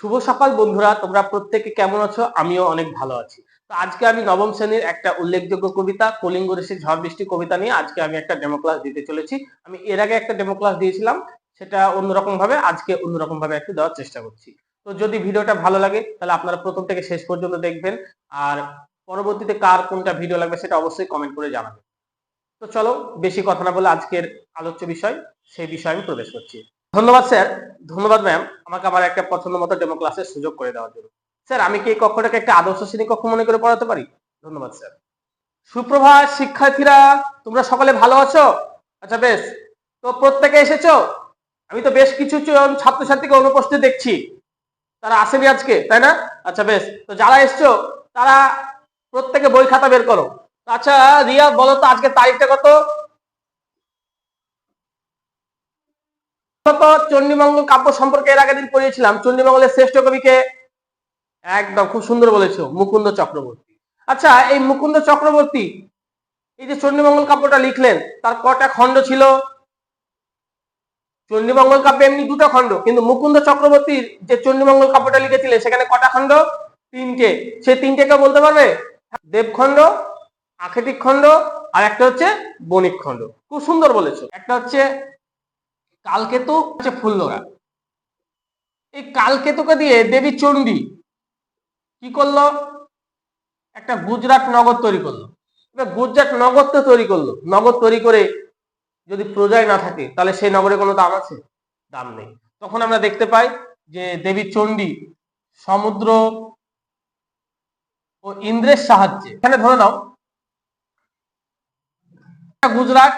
শুভ সকাল বন্ধুরা, তোমরা প্রত্যেকে কেমন আছো? আমিও অনেক ভালো আছি। তো আজকে আমি নবম শ্রেণির একটা উল্লেখযোগ্য কবিতা, কলিঙ্গ ঋষির ঝড় বৃষ্টি কবিতা নিয়ে আজকে আমি একটা ডেমো ক্লাস দিতে চলেছি। আমি এর আগে একটা ডেমো ক্লাস দিয়েছিলাম, সেটা অন্যরকম ভাবে আজকে অন্যরকম ভাবে একটু দেওয়ার চেষ্টা করছি। তো যদি ভিডিওটা ভালো লাগে, তাহলে আপনারা প্রথম থেকে শেষ পর্যন্ত দেখবেন। আর পরবর্তীতে কার কোনটা ভিডিও লাগবে সেটা অবশ্যই কমেন্ট করে জানাবেন। তো চলো, বেশি কথা না বলে আজকের আলোচ্য বিষয়, সেই বিষয়ে আমি প্রবেশ করছি। ধন্যবাদ, স্যার। ধন্যবাদ ম্যাম আমাকে আমার একটা পছন্দ মতো ডেমো ক্লাসের সুযোগ করে দেওয়ার জন্য। স্যার, আমি কি এই কক্ষটাকে একটা আদর্শ শ্রেণি কক্ষ মনে করে পড়াতে পারি? ধন্যবাদ, স্যার। সুপ্রভাত, শিক্ষার্থীরা, তোমরা সকলে ভালো আছো? আচ্ছা বেশ। তো প্রত্যেকে এসেছ? আমি তো বেশ কিছু ছাত্রছাত্রীকে অনুপস্থিত দেখছি। তারা আসেনি আজকে, তাই না? আচ্ছা বেশ। তো যারা এসছো, তারা প্রত্যেকে বই খাতা বের করো। আচ্ছা রিয়া, বলো তো আজকে তারিখটা কত? তো চণ্ডীমঙ্গল কাব্য সম্পর্কে এর আগের দিন পড়িয়েছিলাম। চণ্ডীমঙ্গলের শ্রেষ্ঠ কবিকে একদম খুব সুন্দর বলেছ, মুকুন্দ চক্রবর্তী। আচ্ছা এই মুকুন্দ চক্রবর্তী, এই যে চণ্ডীমঙ্গল কাব্যটা লিখলেন, তার কটা খণ্ড ছিল? চণ্ডীমঙ্গল কাব্যে এমনি দুটো খণ্ড, কিন্তু মুকুন্দ চক্রবর্তীর যে চণ্ডীমঙ্গল কাব্যটা লিখেছিলেন সেখানে কটা খণ্ড? তিনটে। সে তিনটে কেউ বলতে পারবে? দেবখণ্ড আখেটিক খণ্ড, আর একটা হচ্ছে বণিক খণ্ড। খুব সুন্দর বলেছ। একটা হচ্ছে কালকেতু হচ্ছে ফুল্লরা এই কালকেতুকে দিয়ে দেবী চণ্ডী কি করল? একটা গুজরাট নগর তৈরি করল। গুজরাট নগর তো তৈরি করল। নগর তৈরি করে যদি প্রজায় না থাকে, তাহলে সেই নগরে কোনো দাম আছে? দাম নেই। তখন আমরা দেখতে পাই যে দেবী চণ্ডী সমুদ্র ও ইন্দ্রের সাহায্যে, এখানে ধরে নাও গুজরাট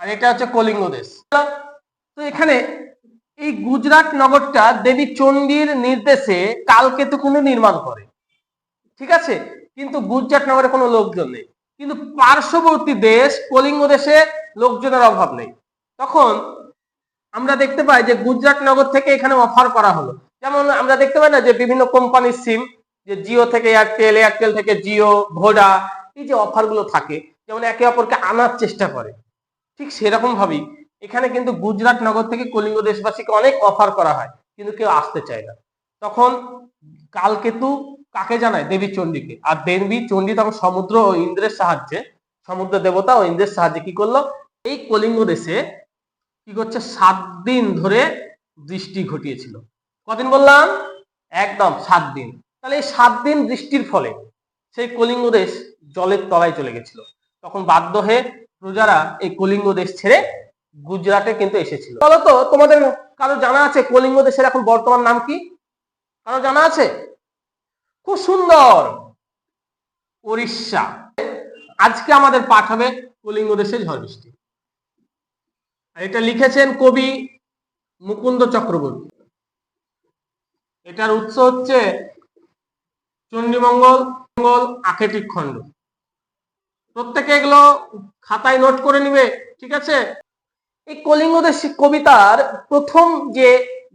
আর এটা হচ্ছে কলিঙ্গ দেশ তো এখানে এই গুজরাট নগরটা দেবী চণ্ডীর নির্দেশে কালকেতু নির্মাণ করে। ঠিক আছে? কিন্তু গুজরাট নগরে কোনো লোকজন নেই। কিন্তু পার্শ্ববর্তী দেশ কলিঙ্গ দেশে লোকজনের অভাব নেই। তখন আমরা দেখতে পাই যে গুজরাট নগর থেকে এখানে অফার করা হলো। যেমন আমরা দেখতে পাই না যে বিভিন্ন কোম্পানির সিম যে জিও থেকে এয়ারটেল এয়ারটেল থেকে জিও ভোডা এই যে অফারগুলো থাকে, যেমন একে অপরকে আনার চেষ্টা করে। ঠিক সেরকম ভাবেই এখানে কিন্তু গুজরাট নগর থেকে কলিঙ্গ দেশবাসীকে অনেক অফার করা হয়, কিন্তু কেউ আসতে চায় না। তখন কালকেতু কাকে জানায়? দেবী চণ্ডীকে। আর দেবী চণ্ডী তখন সমুদ্র ও ইন্দ্রের সাহায্যে, সমুদ্র দেবতা ও ইন্দ্রের সাহায্যে কি করল? এই কলিঙ্গ দেশে কি করছে? সাত দিন ধরে বৃষ্টি ঘটিয়েছিল। কদিন বললাম? একদম সাত দিন। তাহলে এই সাত দিন বৃষ্টির ফলে সেই কলিঙ্গ দেশ জলের তলায় চলে গেছিল। তখন বাধ্য হয়ে প্রজারা এই কলিঙ্গ দেশ ছেড়ে গুজরাটে কিন্তু এসেছিল। বলতো, তোমাদের কারও জানা আছে কলিঙ্গ দেশের এখন বর্তমান নাম কি? কারও জানা আছে? খুব সুন্দর। উড়িষ্যা আজকে আমাদের পাঠ হবে কলিঙ্গ দেশের ঝড় বৃষ্টি আর এটা লিখেছেন কবি মুকুন্দ চক্রবর্তী। এটার উৎস হচ্ছে চণ্ডীমঙ্গল মঙ্গল আখেটিক খণ্ড। প্রত্যেকে এগুলো খাতায় নোট করে নিবে, ঠিক আছে? এই কলিঙ্গ দেশ কবিতার প্রথম যে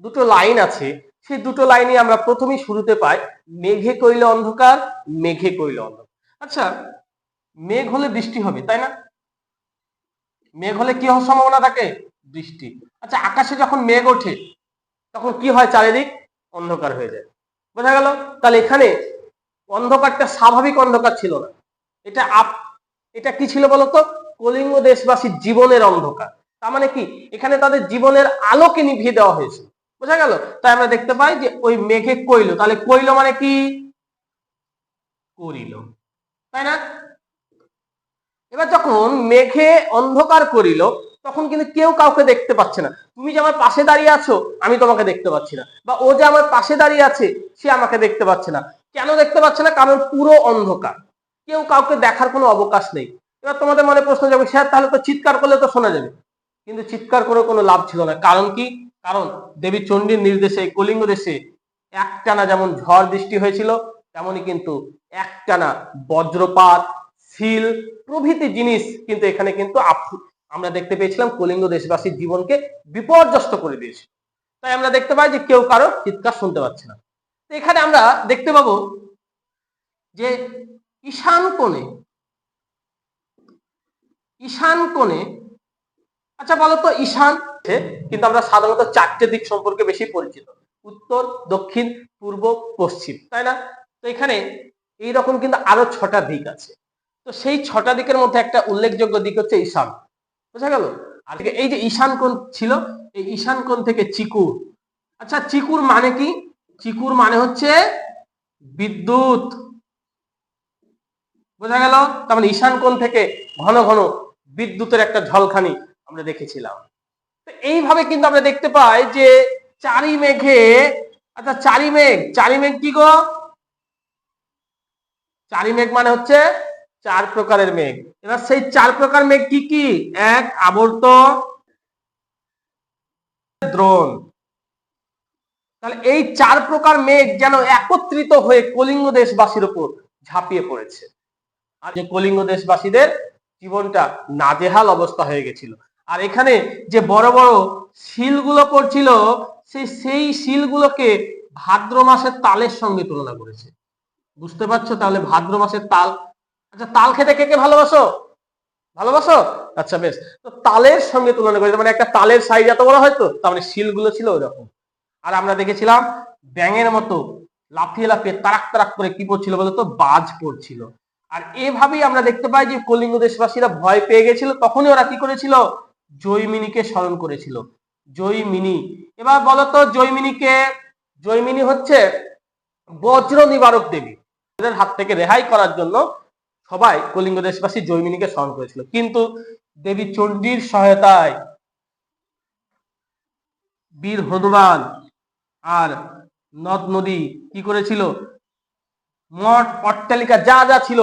দুটো লাইন আছে সেই দুটো লাইনে আমরা প্রথমেই শুরুতে পাই, মেঘে কইলে অন্ধকার, মেঘে কইলে অন্ধকার। আচ্ছা মেঘ হলে বৃষ্টি হবে, তাই না? মেঘ হলে কি হওয়ার সম্ভাবনা থাকে? বৃষ্টি। আচ্ছা আকাশে যখন মেঘ ওঠে, তখন কি হয়? চারিদিক অন্ধকার হয়ে যায়। বোঝা গেল? তাহলে এখানে অন্ধকারটা স্বাভাবিক অন্ধকার ছিল না। এটা এটা কি ছিল বলতো? কলিঙ্গ দেশবাসীর জীবনের অন্ধকার। তার মানে কি? এখানে তাদের জীবনের আলোকে নিভিয়ে দেওয়া হয়েছে। বোঝা গেল? তাই আমরা দেখতে পাই যে ওই মেঘে কইল। তাহলে কইল মানে কি? করিল। তাই না? এবার যখন মেঘে অন্ধকার করিল, তখন কিন্তু কেউ কাউকে দেখতে পাচ্ছে না। তুমি যে আমার পাশে দাঁড়িয়ে আছো, আমি তোমাকে দেখতে পাচ্ছি না। বা ও যে আমার পাশে দাঁড়িয়ে আছে, সে আমাকে দেখতে পাচ্ছে না। কেন দেখতে পাচ্ছে না? কারণ পুরো অন্ধকার। কেউ কাউকে দেখার কোনো অবকাশ নেই। এবার তোমাদের মনে প্রশ্ন যাবে, স্যার, তাহলে তো চিৎকার করলে তো শোনা যাবে। কিন্তু চিৎকার করে কোনো লাভ ছিল না। কারণ কি? কারণ দেবী চণ্ডীর নির্দেশে, কলিঙ্গ দেশে একটানা যেমন ঝড় বৃষ্টি হয়েছিল, তেমনই কিন্তু একটানা বজ্রপাত সিল প্রভৃতি জিনিস কিন্তু এখানে কিন্তু আমরা দেখতে পেয়েছিলাম কলিঙ্গ দেশবাসীর জীবনকে বিপর্যস্ত করে দিয়েছে। তাই আমরা দেখতে পাই যে কেউ কারও চিৎকার শুনতে পাচ্ছে না। এখানে আমরা দেখতে পাবো যে ঈশান কোণে। ঈশান কোণে। আচ্ছা বলো তো ঈশান কিন্তু আমরা সাধারণত চারটে দিক সম্পর্কে বেশি পরিচিত। উত্তর, দক্ষিণ, পূর্ব, পশ্চিম, তাই না? তো এখানে এইরকম কিন্তু আরও ছটা দিক আছে। তো সেই ছটা দিকের মধ্যে একটা উল্লেখযোগ্য দিক হচ্ছে ঈশান। বোঝা গেল? আর এই যে ঈশান কোণ ছিল, এই ঈশান কোণ থেকে চিকুর। আচ্ছা চিকুর মানে কি? চিকুর মানে হচ্ছে বিদ্যুৎ। বোঝা গেল? তার ঈশান কোণ থেকে ঘন ঘন বিদ্যুতের একটা ঝলখানি আমরা দেখেছিলাম। তো এইভাবে কিন্তু আমরা দেখতে পাই যে চারি মেঘে আচ্ছা চারি মেঘ চারি মেঘ কি গো? চারি মেঘ মানে হচ্ছে চার প্রকারের মেঘ। এবার সেই চার প্রকার মেঘ কি কি? এক, আবর্ত, দ্রোণ। তাহলে এই চার প্রকার মেঘ যেন একত্রিত হয়ে কলিঙ্গ দেশবাসীর উপর ঝাঁপিয়ে পড়েছে। আর যে কলিঙ্গ দেশবাসীদের জীবনটা নাজেহাল অবস্থা হয়ে গেছিল। আর এখানে যে বড় বড় শিলগুলো পড়ছিল সেই সেই শিলগুলোকে ভাদ্র মাসের তালের সঙ্গে তুলনা করেছে। বুঝতে পারছ তাহলে ভাদ্র মাসের তাল? আচ্ছা তাল খেতে কে কে ভালোবাসো? ভালোবাসো? আচ্ছা বেশ। তো তালের সঙ্গে তুলনা করেছে মানে একটা তালের সাইজ এত বড় হয়তো, তার মানে শিলগুলো ছিল ওই রকম আর আমরা দেখেছিলাম ব্যাঙের মতো লাফিয়ে লাফিয়ে তারাক তারাক করে কি পড়ছিল বলতো? বাজ পড়ছিল। আর এভাবেই আমরা দেখতে পাই যে কলিঙ্গ দেশবাসীরা ভয় পেয়ে গেছিল, তখনই ওরা কি করেছিল? জৈমিনীকে স্মরণ করেছিল। জৈমিনী। এবার বলতো, জৈমিনীকে, জৈমিনী হচ্ছে বজ্র নিবারক দেবী। এদের হাত থেকে রেহাই করার জন্য সবাই কলিঙ্গ দেশবাসী জৈমিনীকে স্মরণ করেছিল। কিন্তু দেবী চণ্ডীর সহায়তায় বীর হনুমান আর নদ নদী কি করেছিল? মঠ, অট্টালিকা যা যা ছিল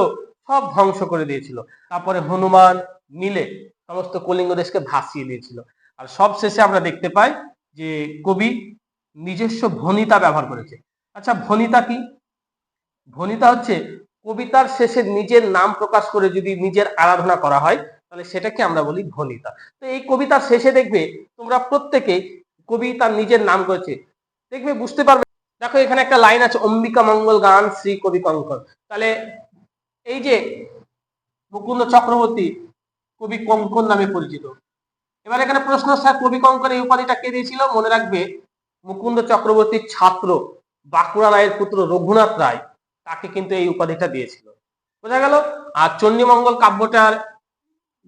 সব ধ্বংস করে দিয়েছিল। তারপরে হনুমান মিলে সমস্ত কলিঙ্গ দেশকে ভাসিয়ে দিয়েছিল। আর সব শেষে আমরা দেখতে পাই যে কবি নিজস্ব ভনিতা ব্যবহার করেছে। আচ্ছা ভনিতা কি? ভনিতা হচ্ছে কবিতার শেষে নিজের নাম প্রকাশ করে যদি নিজের আরাধনা করা হয়, তাহলে সেটাকে আমরা বলি ভনিতা। তো এই কবিতার শেষে দেখবে তোমরা প্রত্যেকে কবি তার নিজের নাম করেছে। দেখবে বুঝতে পারবে দেখো, এখানে একটা লাইন আছে, অম্বিকা মঙ্গল গান, শ্রী কবি কঙ্কন। তাহলে এই যে মুকুন্দ চক্রবর্তী কবি কঙ্কন নামে পরিচিত। এবার এখানে প্রশ্ন, স্যার, কবি কঙ্কন এই উপাধিটা কে দিয়েছিল? মনে রাখবে, মুকুন্দ চক্রবর্তীর ছাত্র বাঁকুড়া রায়ের পুত্র রঘুনাথ রায় তাকে কিন্তু এই উপাধিটা দিয়েছিল। বোঝা গেল? আর চণ্ডীমঙ্গল কাব্যটার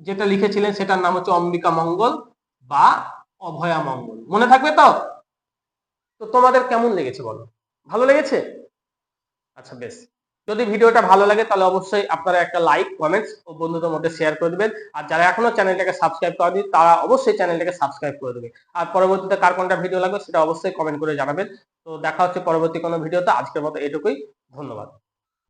যেটা লিখেছিলেন, সেটার নাম হচ্ছে অম্বিকা মঙ্গল বা অভয়া মঙ্গল। মনে থাকবে তো? তো তোমাদের কেমন লেগেছে বলো? ভালো লেগেছে? আচ্ছা বেশ। যদি ভিডিওটা ভালো লাগে, তাহলে অবশ্যই আপনারা একটা লাইক কমেন্টস ও বন্ধুদের মধ্যে শেয়ার করে দেবেন। আর যারা এখনও চ্যানেলটাকে সাবস্ক্রাইব করেনি, তারা অবশ্যই চ্যানেলটাকে সাবস্ক্রাইব করে দেবে। আর পরবর্তীতে কার কোনটা ভিডিও লাগবে, সেটা অবশ্যই কমেন্ট করে জানাবেন। তো দেখা হচ্ছে পরবর্তী কোনো ভিডিওতে। আজকের মতো এটুকুই। ধন্যবাদ।